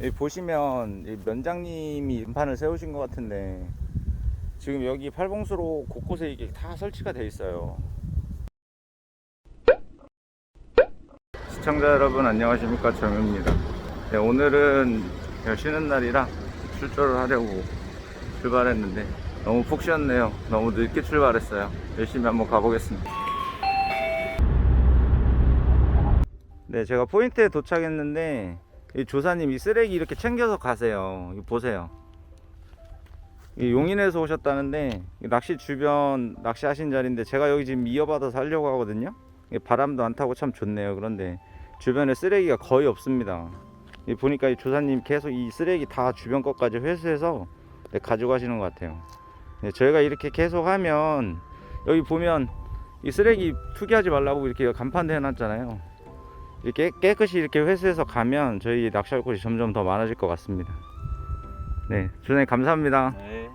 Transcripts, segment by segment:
여기 보시면 이 면장님이 음판을 세우신 것 같은데 지금 여기 팔봉수로 곳곳에 이게 다 설치가 돼 있어요. 시청자 여러분 안녕하십니까 정우입니다. 네, 오늘은 쉬는 날이라 출조를 하려고 출발했는데 너무 푹 쉬었네요. 너무 늦게 출발했어요. 열심히 한번 가보겠습니다. 네, 제가 포인트에 도착했는데 이 조사님 이 쓰레기 이렇게 챙겨서 가세요. 보세요. 이 용인에서 오셨다는데 이 낚시 주변 낚시하신 자리인데 제가 여기 지금 이어받아서 하려고 하거든요. 바람도 안 타고 참 좋네요. 그런데 주변에 쓰레기가 거의 없습니다. 이 보니까 이 조사님 계속 이 쓰레기 다 주변 것까지 회수해서 네, 가져가시는 것 같아요. 네, 저희가 이렇게 계속 하면 여기 보면 이 쓰레기 투기하지 말라고 이렇게 간판도 해놨잖아요. 이렇게 깨끗이 이렇게 회수해서 가면 저희 낚시할 곳이 점점 더 많아질 것 같습니다. 네, 조사님 감사합니다. 네.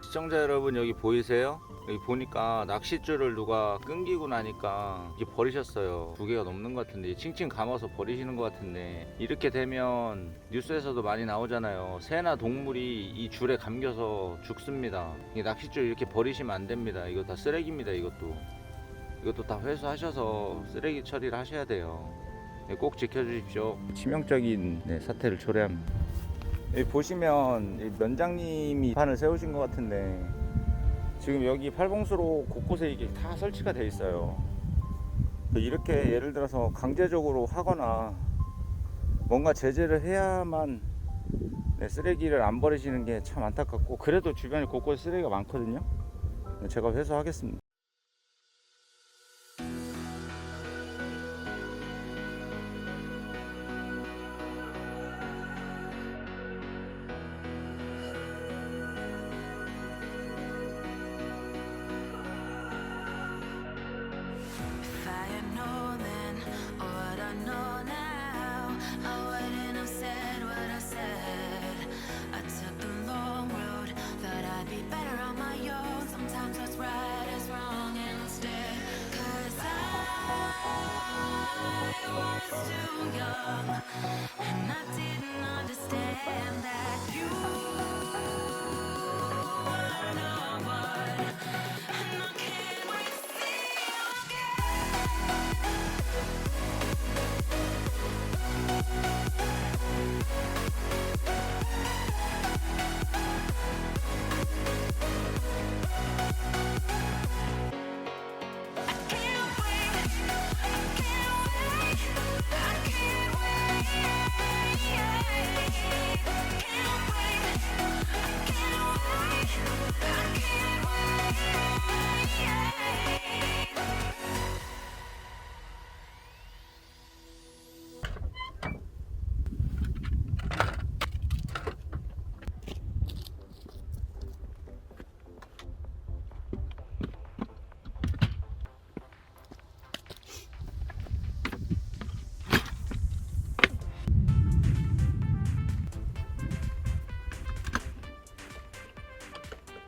시청자 여러분 여기 보이세요? 여기 보니까 낚싯줄을 누가 끊기고 나니까 이게 버리셨어요. 두 개가 넘는 것 같은데 칭칭 감아서 버리시는 것 같은데 이렇게 되면 뉴스에서도 많이 나오잖아요. 새나 동물이 이 줄에 감겨서 죽습니다. 이 낚싯줄 이렇게 버리시면 안 됩니다. 이거 다 쓰레기입니다. 이것도 이것도 다 회수하셔서 쓰레기 처리를 하셔야 돼요. 네, 꼭 지켜주십시오. 치명적인 네, 사태를 초래합니다. 여기 보시면 이 면장님이 판을 세우신 것 같은데 지금 여기 팔봉수로 곳곳에 이게 다 설치가 돼 있어요. 이렇게 예를 들어서 강제적으로 하거나 뭔가 제재를 해야만 네, 쓰레기를 안 버리시는 게 참 안타깝고 그래도 주변에 곳곳에 쓰레기가 많거든요. 제가 회수하겠습니다.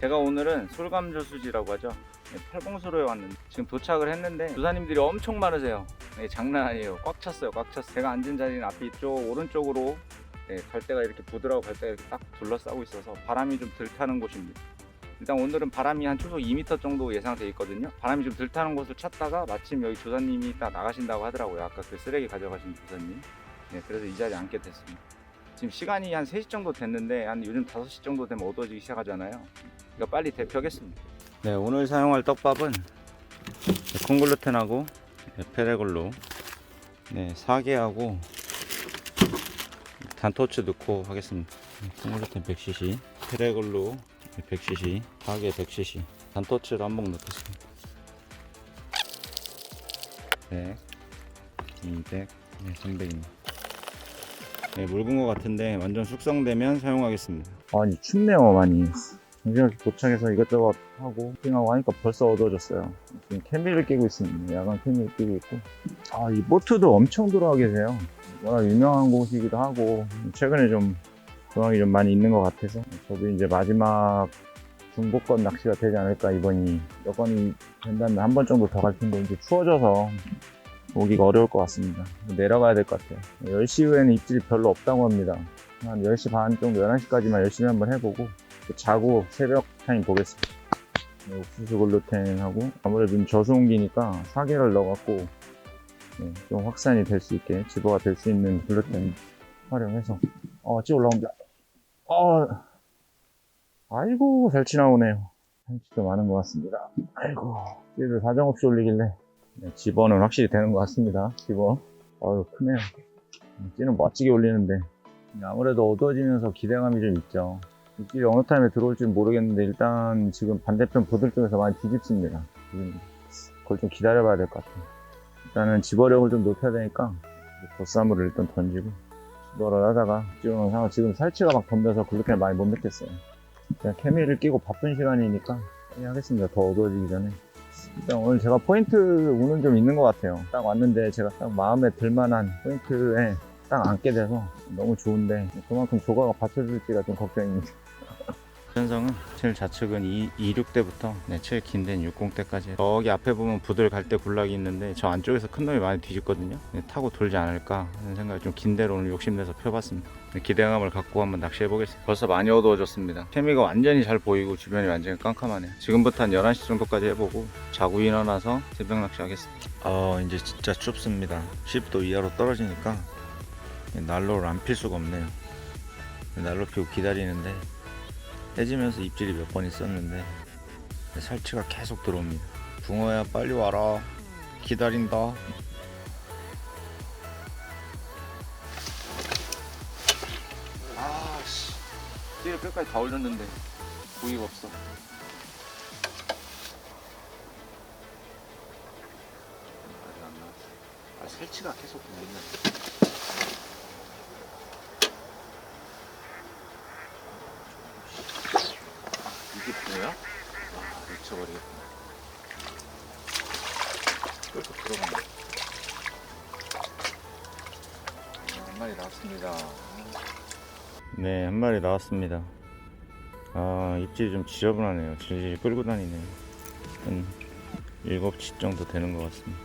제가 오늘은 솔감저수지라고 하죠. 네, 팔봉수로에 왔는데 지금 도착을 했는데 조사님들이 엄청 많으세요. 네, 장난 아니에요. 꽉 찼어요. 꽉 찼어요. 제가 앉은 자리는 앞에 이쪽 오른쪽으로 네, 갈대가 이렇게 부드러워 갈대가 이렇게 딱 둘러싸고 있어서 바람이 좀 덜 타는 곳입니다. 일단 오늘은 바람이 한 초속 2m 정도 예상돼 있거든요. 바람이 좀 덜 타는 곳을 찾다가 마침 여기 조사님이 딱 나가신다고 하더라고요. 아까 그 쓰레기 가져가신 조사님. 네, 그래서 이 자리에 앉게 됐습니다. 지금 시간이 한 3시 정도 됐는데 한 요즘 5시 정도 되면 어두워지기 시작하잖아요. 이거 빨리 대표하겠습니다. 네, 오늘 사용할 떡밥은 콩글루텐하고 페레글로 네, 사계하고 단토츠 넣고 하겠습니다. 콩글루텐 100cc, 페레글로 100cc, 사계 100cc, 단토츠를 한몫 넣겠습니다. 100, 200, 네, 300입니다. 네, 묽은 것 같은데 완전 숙성되면 사용하겠습니다. 아니 춥네요 많이. 정신없이 도착해서 이것저것 하고 캠핑하고 하니까 벌써 어두워졌어요. 지금 캠비를 끼고 있습니다. 야간 캠비를 끼고 있고. 아, 이 보트도 엄청 들어와 계세요. 워낙 유명한 곳이기도 하고, 최근에 좀 조항이 좀 많이 있는 것 같아서, 저도 이제 마지막 중고권 낚시가 되지 않을까, 이번이. 여건이 된다면 한 번 정도 더 갈 텐데, 이제 추워져서 오기가 어려울 것 같습니다. 내려가야 될 것 같아요. 10시 이후에는 입질이 별로 없다고 합니다. 한 10시 반 정도 11시까지만 열심히 한번 해보고 또 자고 새벽 타임 보겠습니다 네, 옥수수 글루텐하고 아무래도 좀 저수온기니까 사계를 넣어갖고 네, 좀 확산이 될 수 있게 집어가 될 수 있는 글루텐 활용해서 어, 찌 올라옵니다 어, 아이고 잘 나오네요 한치도 많은 것 같습니다 아이고 찌를 사정없이 올리길래 네, 집어는 확실히 되는 것 같습니다. 집어. 어유 크네요. 찌는 멋지게 올리는데. 아무래도 어두워지면서 기대감이 좀 있죠. 입질이 어느 타임에 들어올지 모르겠는데 일단 지금 반대편 보들 쪽에서 많이 뒤집습니다. 그걸 좀 기다려봐야 될 것 같아요. 일단은 집어력을 좀 높여야 되니까 보쌈을 일단 던지고 집어를 하다가 지금 상황 지금 살치가 막 덤벼서 글루텐 많이 못 느꼈어요. 그냥 케미를 끼고 바쁜 시간이니까 하겠습니다. 더 어두워지기 전에 일단 오늘 제가 포인트 운은 좀 있는 것 같아요. 딱 왔는데 제가 딱 마음에 들만한 포인트에 딱 앉게 돼서 너무 좋은데 그만큼 조과가 받쳐줄지가 좀 걱정입니다 현성은 제일 좌측은 2, 26대부터 네, 제일 긴 데는 60대까지. 저기 앞에 보면 부들 갈 때 군락이 있는데 저 안쪽에서 큰 놈이 많이 뒤집거든요. 네, 타고 돌지 않을까 하는 생각이 좀 긴 데로 오늘 욕심내서 펴봤습니다. 네, 기대감을 갖고 한번 낚시해 보겠습니다. 벌써 많이 어두워졌습니다. 케미가 완전히 잘 보이고 주변이 완전히 깜깜하네요. 지금부터 한 11시 정도까지 해보고 자고 일어나서 새벽 낚시 하겠습니다. 어 이제 진짜 춥습니다. 10도 이하로 떨어지니까 난로를 안 필 수가 없네요. 난로 피고 기다리는데 해지면서 입질이 몇 번 있었는데 살치가 계속 들어옵니다. 붕어야 빨리 와라. 기다린다. 아씨, 띠를 끝까지 다 올렸는데 고기가 없어. 아직 안 나왔어. 아, 살치가 계속 들어있네. 이게 뭐야? 아, 미쳐버리겠구나. 들어간다. 아, 한 마리 나왔습니다. 네, 한 마리 나왔습니다. 아, 입질이 좀 지저분하네요. 질질 끌고 다니네요. 한 7치 정도 되는 것 같습니다.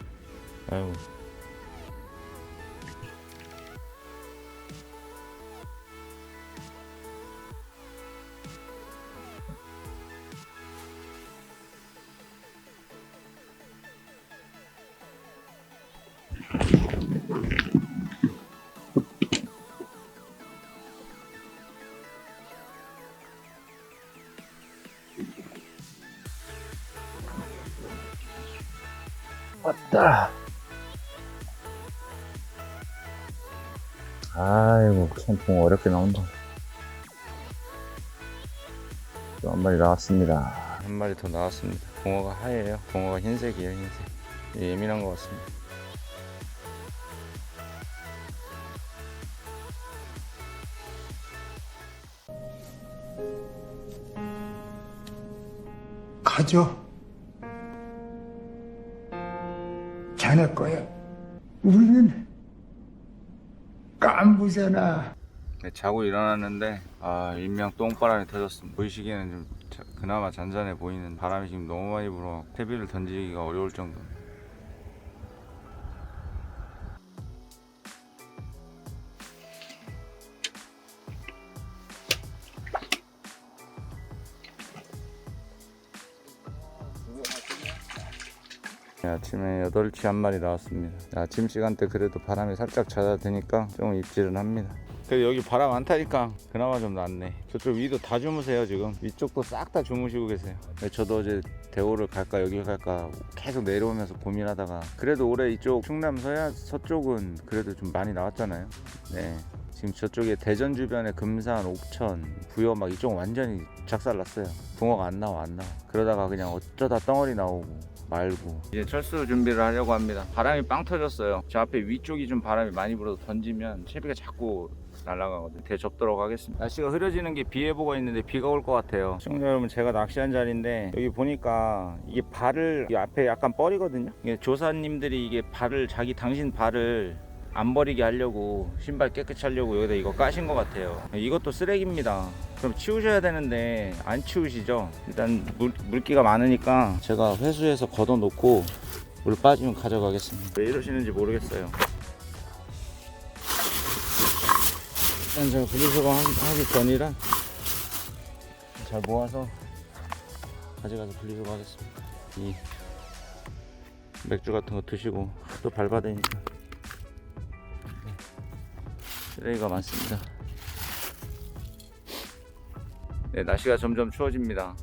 아유. 왔다. 아이고, 참, 붕어 어렵게 나온다. 또 한 마리 나왔습니다. 한 마리 더 나왔습니다. 붕어가 하얘요. 붕어가 흰색이에요, 흰색. 예민한 것 같습니다. 가져. 자네 거야. 우리는 깐부잖아. 네, 자고 일어났는데 아 일명 똥바람이 터졌습니다. 보이시기에는 좀 자- 그나마 잔잔해 보이는 바람이 지금 너무 많이 불어 퇴비를 던지기가 어려울 정도. 네, 아침에 8시 한 마리 나왔습니다. 아침 시간대 그래도 바람이 살짝 잦아드니까 좀 입질은 합니다. 그래도 여기 바람 안 타니까 그나마 좀 낫네. 저쪽 위도 다 주무세요 지금. 위쪽도 싹 다 주무시고 계세요. 네, 저도 어제 대호를 갈까 여길 갈까 계속 내려오면서 고민하다가 그래도 올해 이쪽 충남 서야 서쪽은 그래도 좀 많이 나왔잖아요. 네. 지금 저쪽에 대전 주변에 금산, 옥천, 부여 막 이쪽 완전히 작살났어요. 붕어가 안 나와 안 나와. 그러다가 그냥 어쩌다 덩어리 나오고 말고 이제 철수 준비를 하려고 합니다. 바람이 빵 터졌어요. 저 앞에 위쪽이 좀 바람이 많이 불어서 던지면 채비가 자꾸 날아가거든요. 대접도록 하겠습니다. 날씨가 흐려지는 게 비 예보가 있는데 비가 올 것 같아요. 시청자 여러분 제가 낚시한 자리인데 여기 보니까 이게 발을 이 앞에 약간 뻘이거든요. 이게 조사님들이 이게 발을 자기 당신 발을 안 버리게 하려고 신발 깨끗이 하려고 여기다 이거 까신 것 같아요. 이것도 쓰레기입니다. 그럼 치우셔야 되는데 안 치우시죠? 일단 물, 물기가 많으니까 제가 회수해서 걷어 놓고 물 빠지면 가져가겠습니다. 왜 이러시는지 모르겠어요. 일단 제가 분리수거 하기, 전이라 잘 모아서 가져가서 분리수거 하겠습니다. 이 맥주 같은 거 드시고 또 네. 쓰레기가 많습니다. 네, 날씨가 점점 추워집니다.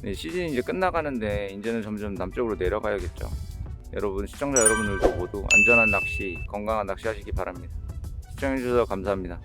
네, 시즌이 이제 끝나가는데 이제는 점점 남쪽으로 내려가야겠죠. 여러분 시청자 여러분들도 모두 안전한 낚시, 건강한 낚시 하시기 바랍니다. 시청해주셔서 감사합니다.